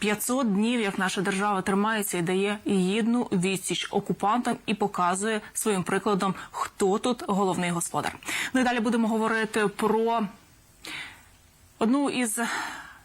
500 днів, як наша держава тримається і дає гідну відсіч окупантам і показує своїм прикладом, хто тут головний господар. Ну і далі будемо говорити про одну із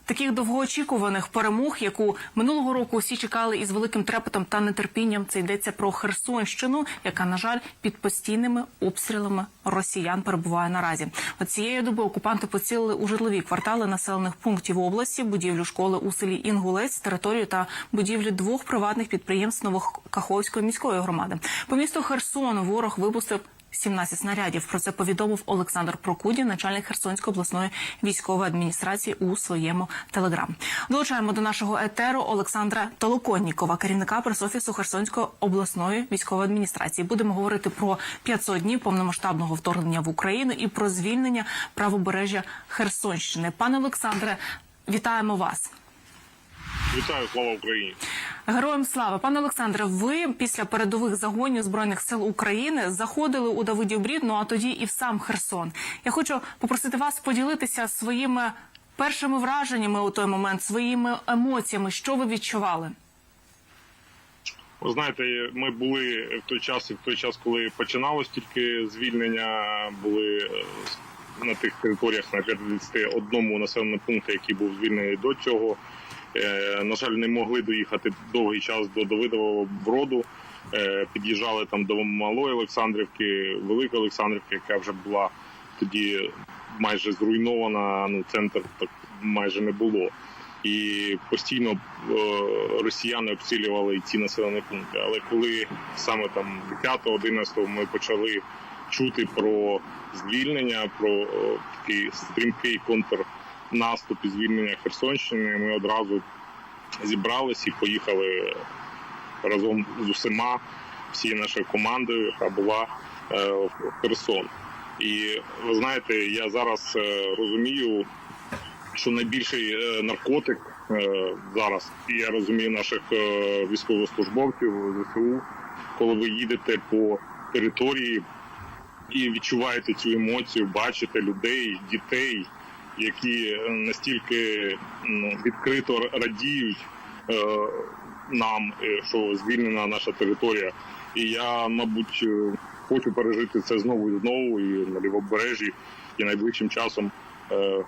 таких довгоочікуваних перемог, яку минулого року всі чекали із великим трепетом та нетерпінням. Це йдеться про Херсонщину, яка на жаль під постійними обстрілами росіян перебуває наразі. От цієї доби окупанти поцілили у житлові квартали населених пунктів області, будівлю школи у селі Інгулець, територію та будівлі двох приватних підприємств Новокаховської міської громади. По місту Херсон ворог випустив 17 снарядів. Про це повідомив Олександр Прокудін, начальник Херсонської обласної військової адміністрації у своєму телеграм. Долучаємо до нашого етеру Олександра Толоконнікова, керівника пресофісу Херсонської обласної військової адміністрації. Будемо говорити про 500 днів повномасштабного вторгнення в Україну і про звільнення правобережжя Херсонщини. Пане Олександре, вітаємо вас. Вітаю, слава Україні. Героям слава, пане Олександре. Ви після передових загонів збройних сил України заходили у Давидів Брід, ну а тоді і в сам Херсон. Я хочу попросити вас поділитися своїми першими враженнями у той момент, своїми емоціями. Що ви відчували? Ви знаєте, ми були в той час, і в той час, коли починалось тільки звільнення, були е, на тих територіях на 51 населеному пункті, який був звільнений до цього. Е, На жаль, не могли доїхати довгий час до Давидового броду. Е, Під'їжджали там до Малої Олександрівки, Великої Олександрівки, яка вже була тоді майже зруйнована. Ну центр так майже не було. І постійно е, росіяни обстрілювали ці населені пункти. Але коли саме там 5-11 ми почали чути про звільнення, про такий стрімкий контрнаступ і звільнення Херсонщини, ми одразу зібрались і поїхали разом з усіма, всією нашою командою, яка була е, в Херсон. І ви знаєте, я зараз е, розумію, що найбільший е, наркотик зараз, і я розумію наших військовослужбовців ЗСУ, коли ви їдете по території і відчуваєте цю емоцію, бачите людей, дітей, які е, настільки відкрито радіють е, нам, е, що звільнена наша територія. І я, мабуть, хочу пережити це знову і знову, і на лівобережжі, і найближчим часом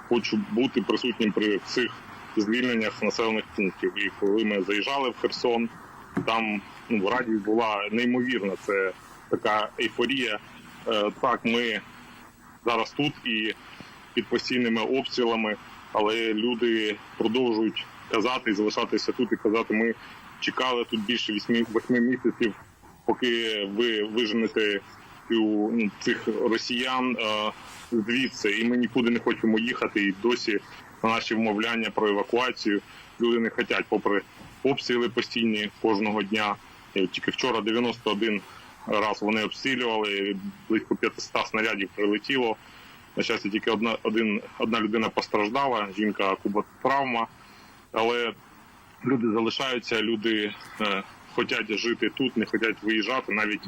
хочу бути присутнім при цих звільненнях населених пунктів. І коли ми заїжджали в Херсон, там ну, радість була неймовірна. Це така ейфорія. Так, ми зараз тут і під постійними обстрілами, але люди продовжують казати і залишатися тут і казати, ми чекали тут більше 8 місяців, поки ви виженете цю, ну, цих росіян звідси, і ми нікуди не хочемо їхати. І досі на наші вмовляння про евакуацію люди не хочуть, попри обстріли постійні кожного дня. Е, Тільки вчора 91 раз вони обстрілювали, близько 500 снарядів прилетіло. На щастя, тільки одна, один, одна людина постраждала, жінка куботравма. Але люди залишаються, люди е, хочуть жити тут, не хочуть виїжджати. Навіть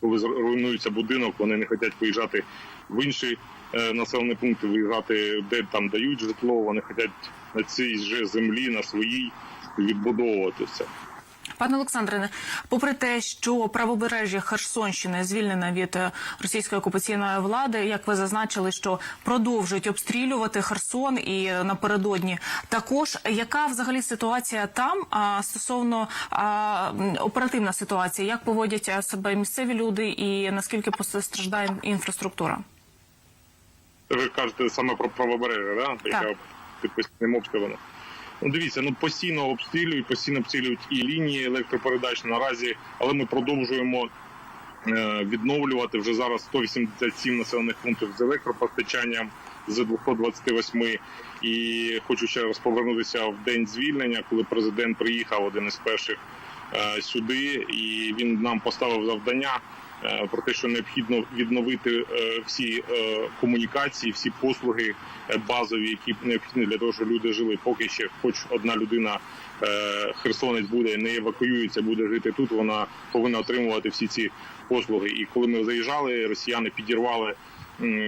коли руйнується будинок, вони не хочуть виїжджати в інші е, населені пункти, виїжджати, де там дають житло. Вони хочуть на цій же землі, на своїй відбудовуватися. Пане Олександре, попри те, що правобережжя Херсонщини звільнене від е, російської окупаційної влади, як ви зазначили, що продовжують обстрілювати Херсон і е, напередодні, також яка взагалі ситуація там а, стосовно а, оперативна ситуація, як поводять е, себе місцеві люди, і наскільки постраждає інфраструктура? Ви кажете саме про правобережжя, да? яка під постійним обстрілом. Ну, дивіться, ну постійно обстрілюють, постійно обстрілюють і лінії електропередач наразі, але ми продовжуємо е, відновлювати вже зараз 187 населених пунктів з електропостачанням з 228. І хочу ще раз повернутися в день звільнення, коли президент приїхав один із перших е, сюди, і він нам поставив завдання про те, що необхідно відновити е, всі е, комунікації, всі послуги е, базові, які необхідні для того, щоб люди жили. Поки ще, хоч одна людина е, херсонець буде не евакуюється, буде жити тут. Вона повинна отримувати всі ці послуги. І коли ми заїжджали, росіяни підірвали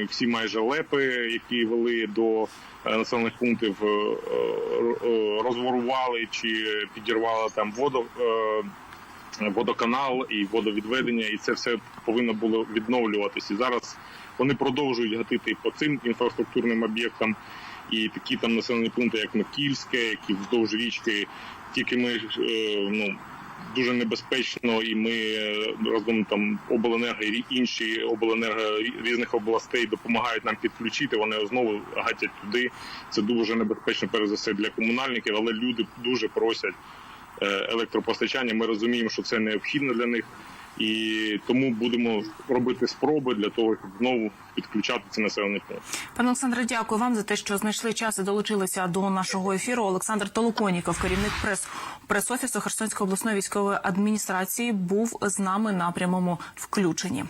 всі майже лепи, які вели до е, населених пунктів, е, е, розворували чи підірвали там воду. Е, водоканал і водовідведення, і це все повинно було відновлюватися. І зараз вони продовжують гатити по цим інфраструктурним об'єктам. І такі там населені пункти, як Микільське, які вздовж річки, тільки ми е, ну. Дуже небезпечно, і ми е, разом там обленерго і інші обленерго різних областей допомагають нам підключити. Вони знову гатять туди. Це дуже небезпечно, перш за все для комунальників, але люди дуже просять електропостачання. Ми розуміємо, що це необхідно для них, і тому будемо робити спроби для того, щоб знову підключати ці населені пункти. Пане Олександре, дякую вам за те, що знайшли час і долучилися до нашого ефіру. Олександр Толоконіков, керівник прес прес-офісу Херсонської обласної військової адміністрації, був з нами на прямому включенні.